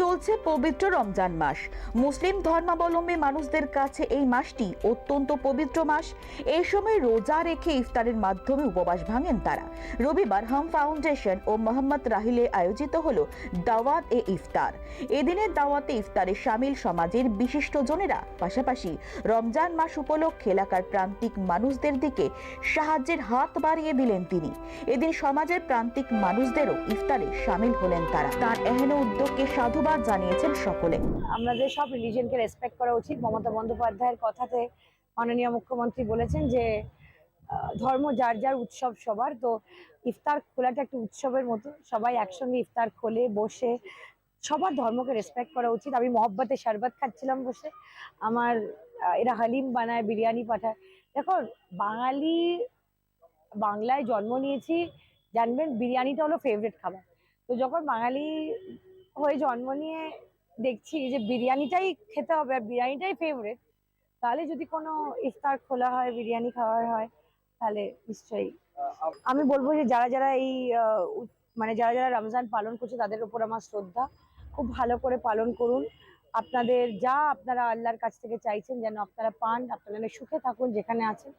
চলছে পবিত্র রমজান মাস। মুসলিম ধর্মাবলম্বী মানুষদের কাছে এই মাসটি অত্যন্ত পবিত্র মাস। এই সময় রোজা রেখে ইফতারের মাধ্যমে উপবাস ভাঙেন তারা। রবিবার হাম ফাউন্ডেশন ও মোহাম্মদ রাহিলে আয়োজিত হলো দাওয়াত এ ইফতার। এদিনের দাওয়াতে ইফতারে সামিল সমাজের বিশিষ্টজনেরা পাশাপাশি রমজান মাস উপলক্ষে এলাকার প্রান্তিক মানুষদের দিকে সাহায্যের হাত বাড়িয়ে দিলেন তিনি। এদিন সমাজের প্রান্তিক মানুষদেরও ইফতারে সামিল হলেন তারা। তার এহেন উদ্যোগকে সাধুবাদ জানিয়েছেন সকলে। আমাদের সব রিলিজনকে রেসপেক্ট করা উচিত, মমতা বন্দ্যোপাধ্যায়ের কথাতে মাননীয় মুখ্যমন্ত্রী বলেছেন যে ধর্ম যার যার উৎসব সবার। তো ইফতার খোলাটা একটা উৎসবের মতো, সবাই একসঙ্গে ইফতার খোলে, বসে সবার ধর্মকে রেসপেক্ট করা উচিত। আমি মহব্বতে শরবত খাচ্ছিলাম বসে। আমার এরা হালিম বানায়, বিরিয়ানি পাঠায়। দেখো, বাঙালি বাংলায় জন্ম নিয়েছি, জানবেন, বিরিয়ানিটা হলো ফেভারিট খাবার। তো যখন বাঙালি হয়ে জন্ম নিয়ে দেখছি যে বিরিয়ানিটাই খেতে হবে আর বিরিয়ানিটাই ফেভারেট তাহলে যদি কোনো ইফতার খোলা হয়, বিরিয়ানি খাওয়ার হয়, তাহলে নিশ্চয়ই। আমি বলব যে যারা যারা এই মানে যারা যারা রমজান পালন করছে তাদের উপর আমার শ্রদ্ধা। খুব ভালো করে পালন করুন। আপনাদের যা আপনারা আল্লাহর কাছ থেকে চাইছেন যেন আপনারা পান আপনারা সুখে থাকুন যেখানে আছেন।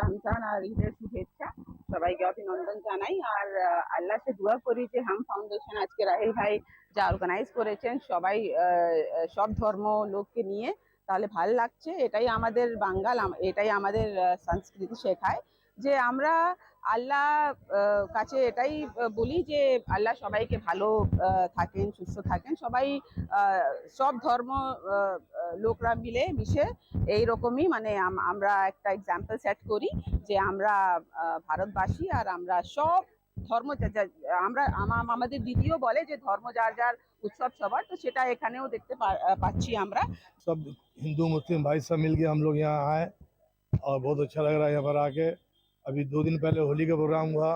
রমজান আর ঈদের শুভেচ্ছা। সবাইকে অভিনন্দন জানাই। আর আহ, আল্লাহ সে দোয়া করি যে হাম ফাউন্ডেশন আজকে রাহিল ভাই যা অর্গানাইজ করেছেন সবাই সব ধর্ম লোককে নিয়ে তাহলে ভালো লাগছে। এটাই আমাদের বাঙ্গাল এটাই আমাদের সংস্কৃতি শেখায়। যে আমরা আল্লাহ আহ, কাছে এটাই আহ, বলি যে আল্লাহ সবাইকে ভালো আহ, থাকেন সুস্থ থাকেন সবাই আহ, সব ধর্ম আহ, আহ, লোকরা মিলে মিশে এইরকমই মানে আম- আমরা একটা এক্সাম্পল সেট করি যে আমরা আহ, ভারতবাসী আর আমরা সব ধর্ম যা- যা- আমরা আমা- আমাদের দিদিও বলে যে ধর্ম যার যার উৎসব সবার তো সেটা এখানেও দেখতে পা- আহ, পাচ্ছি আমরা सब हिंदू मुस्लिम भाई सब मिल के हम लोग यहाँ आए और बहुत अच्छा लग रहा है यहाँ पर आके अभी दो दिन पहले होली का प्रोग्राम हुआ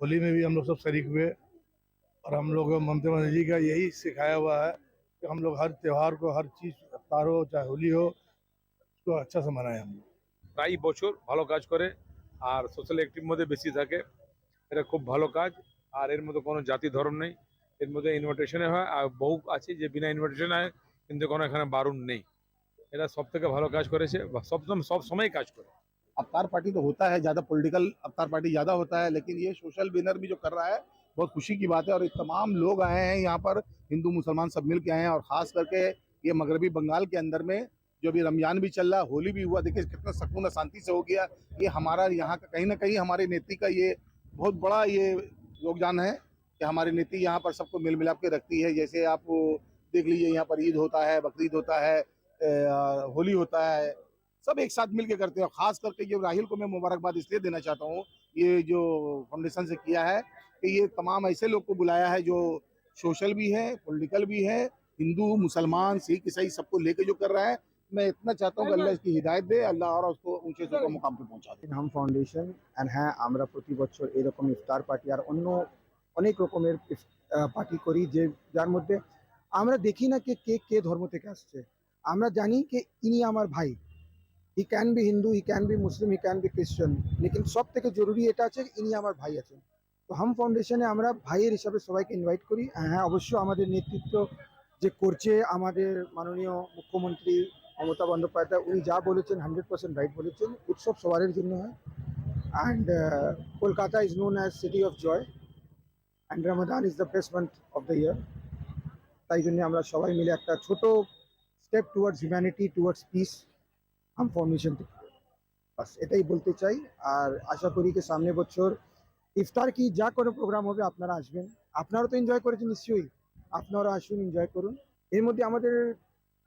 होली में भी हम लोग सब शरीक हुए और हम लोग ममता बनर्जी जी का यही सिखाया हुआ है कि हम लोग हर त्यौहार को हर चीज़ अफ्तार हो चाहे होली हो उसको अच्छा से मनाएं हम लोग প্রায় বছর ভালো কাজ করে আর সোশ্যাল অ্যাক্টিভ মধ্যে বেশি থাকে এটা খুব ভালো কাজ আর এর মধ্যে কোনো জাতি ধর্ম নেই এর মধ্যে ইনভিটেশনে হয় আর বহু আছে যে বিনা ইনভিটেশনে হয় কিন্তু কোনো এখানে বারণ নেই এটা সব থেকে ভালো কাজ করেছে বা সব সব সময় কাজ করে अवतार पार्टी तो होता है, ज़्यादा पॉलिटिकल अवतार पार्टी ज़्यादा होता है, लेकिन ये सोशल बैनर भी जो कर रहा है, बहुत खुशी की बात है और तमाम लोग आए हैं यहाँ पर, हिंदू, मुसलमान सब मिल के आए हैं और खास करके ये मगरबी बंगाल के अंदर में जो अभी रमज़ान भी चल रहा है, होली भी हुआ, देखिए कितना सकून शांति से हो गया। ये हमारा यहाँ का कहीं ना कहीं हमारे नेत्री का ये बहुत बड़ा ये योगदान है कि हमारी नीति यहाँ पर सबको मिल मिलाप के रखती है। जैसे आप देख लीजिए, यहाँ पर ईद होता है, बकरीद होता है होली होता है सब एक साथ मिलके करते हैं और खास करके ये राहिल को मैं मुबारकबाद इसलिए देना चाहता हूँ ये जो फाउंडेशन से किया है कि ये तमाम ऐसे लोग को बुलाया है जो सोशल भी है पॉलिटिकल भी है हिंदू मुसलमान सिख ईसाई सबको लेके जो कर रहा है मैं इतना चाहता हूँ कि अल्लाह इसकी हिदायत दे अल्लाह और उसको ऊंचे से ऊंचे मुकाम पे पहुंचा दे হাম ফাউন্ডেশন অ্যান্ড হ্যাঁ আমরা প্রতি বছর এরকম ইফতার পার্টি আর অন্য অনেক রকমের পার্টি করি যে যার মধ্যে আমরা দেখি না কে কে কে ধর্ম থেকে আসছে আমরা জানি যে ইনি আমার ভাই he can be Hindu he can be Muslim he can be খ্রিস্টান লেকিন সব থেকে জরুরি এটা আছে, ইনি আমার ভাই আছেন। তো হাম ফাউন্ডেশনে আমরা ভাইয়ের হিসাবে সবাইকে ইনভাইট করি। হ্যাঁ অবশ্য আমাদের নেতৃত্ব যে করছে, আমাদের মাননীয় মুখ্যমন্ত্রী মমতা বন্দ্যোপাধ্যায়, উনি যা বলেছেন হান্ড্রেড পার্সেন্ট রাইট বলেছেন। উৎসব সবারের জন্য হয়। And Kolkata is known as city of joy and Ramadan is the best month of the year তাই জন্য আমরা সবাই মিলে একটা ছোট step towards humanity towards peace Aam foundation থেকে বাস এটাই বলতে চাই। আর আশা করি যে সামনে বছর ইফতার কি যা কোনো প্রোগ্রাম হবে আপনারা আসবেন। আপনারা তো এনজয় করেছেন নিশ্চয়ই। আপনারা আসুন এনজয় করুন। এর মধ্যে আমাদের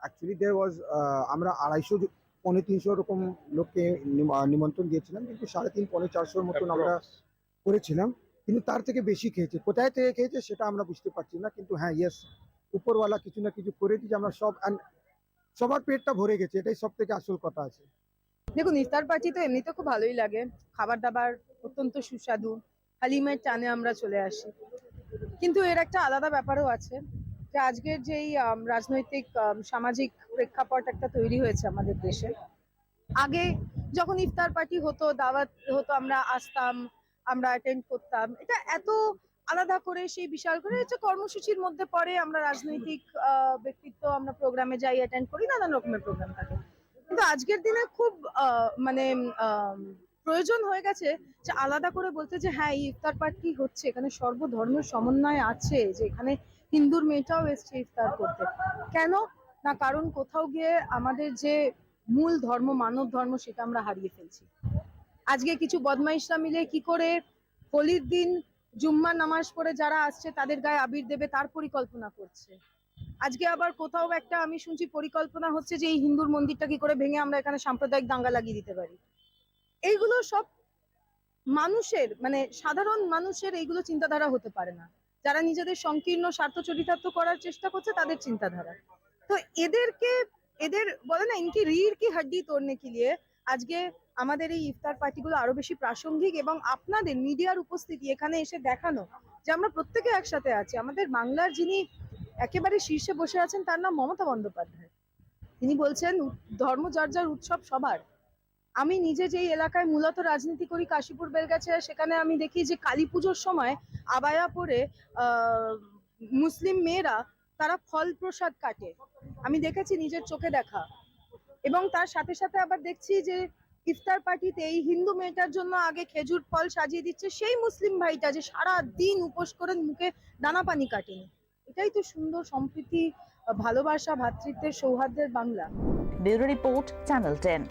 অ্যাকচুয়ালি দেয়ার ওয়াজ আমরা আড়াইশো পনেরো তিনশো রকম লোককে নিমন্ত্রণ দিয়েছিলাম। কিন্তু সাড়ে তিন পনেরো চারশোর মতন আমরা করেছিলাম। কিন্তু তার থেকে বেশি খেয়েছে। কোথায় থেকে খেয়েছে সেটা আমরা বুঝতে পারছি না। কিন্তু হ্যাঁ ইয়েস উপরওয়ালা কিছু না কিছু করে দিয়েছে। আমরা সব and সবার পেটটা ভরে গেছে, এটাই সব থেকে আসল কথা আছে। দেখুন, ইফতার পার্টি তো এমনিতে খুব ভালোই লাগে। খাবার দাবার অত্যন্ত সুস্বাদু। হালিমের টানে আমরা চলে আসি। কিন্তু এর একটা আলাদা ব্যাপারও আছে যে আজকের যেই রাজনৈতিক সামাজিক প্রেক্ষাপট একটা তৈরি হয়েছে আমাদের দেশে। আগে যখন ইফতার পার্টি হতো, দাওয়াত হতো, আমরা আসতাম, আমরা অ্যাটেন্ড করতাম, এটা এত আলাদা করে সেই বিশাল করে হচ্ছে কর্মসূচির মধ্যে পড়ে, আমরা রাজনৈতিক ব্যক্তিত্ব আমরা প্রোগ্রামে যাই অ্যাটেন্ড করি, নানান রকমের প্রোগ্রাম থাকে। কিন্তু আজকের দিনে খুব মানে প্রয়োজন হয়ে গেছে যে আলাদা করে বলতে যে হ্যাঁ এই ইফতার পার্টি হচ্ছে? এখানে সর্বধর্মের সমন্বয় আছে যে, এখানে হিন্দুর মেয়েটাও এসছে ইফতার করতে। কেন? না কারণ কোথাও গিয়ে আমাদের যে মূল ধর্ম, মানব ধর্ম, সেটা আমরা হারিয়ে ফেলছি। আজকে কিছু বদমাইশরা মিলে কি করে হোলির দিন জুম্মার নামাজ পড়ে যারা আসছে, তাদের গায়ে আবির দেবে, তার পরিকল্পনা করছে। আজকে আবার কোথাও একটা আমি শুনছি, পরিকল্পনা হচ্ছে যে এই হিন্দুর মন্দিরটা কি করে ভেঙে আমরা এখানে সাম্প্রদায়িক দাঙ্গা লাগিয়ে দিতে পারি। এইগুলো সব মানুষের মানে সাধারণ মানুষের এইগুলো চিন্তাধারা হতে পারে না। যারা নিজেদের সংকীর্ণ স্বার্থ চরিতার্থ করার চেষ্টা করছে, তাদের চিন্তাধারা। তো এদেরকে, এদের বলে না, ইনকি রিড় কি হাড্ডি তোড়নে কি লিয়ে আজকে আমাদের এই ইফতার পার্টিগুলো আরও বেশি প্রাসঙ্গিক এবং আপনাদের মিডিয়ার উপস্থিতি এখানে এসে দেখানো যে আমরা প্রত্যেকে একসাথে আছি। আমাদের বাংলার যিনি একেবারে শীর্ষে বসে আছেন, তার নাম মমতা বন্দ্যোপাধ্যায়। তিনি বলছেন ধর্ম যার উৎসব সবার। আমি নিজে যেই এলাকায় মূলত রাজনীতি করি, কাশীপুর বেলগাছে সেখানে আমি দেখি যে কালী পুজোর সময় আবায়া পরে মুসলিম মেয়েরা তারা ফল প্রসাদ কাটে। আমি দেখেছি নিজের চোখে দেখা। এবং তার সাথে সাথে আবার দেখছি যে ইফতার পার্টিতে এই হিন্দু মেয়েটার জন্য আগে খেজুর ফল সাজিয়ে দিচ্ছে। সেই মুসলিম ভাইটা যে সারা দিন উপোস করে মুখে দানা পানি কাটেনি। এটাই তো সুন্দর সম্প্রীতি, ভালোবাসা ভ্রাতৃত্বের সৌহার্দ্যের Bangla. Bureau report, channel ten.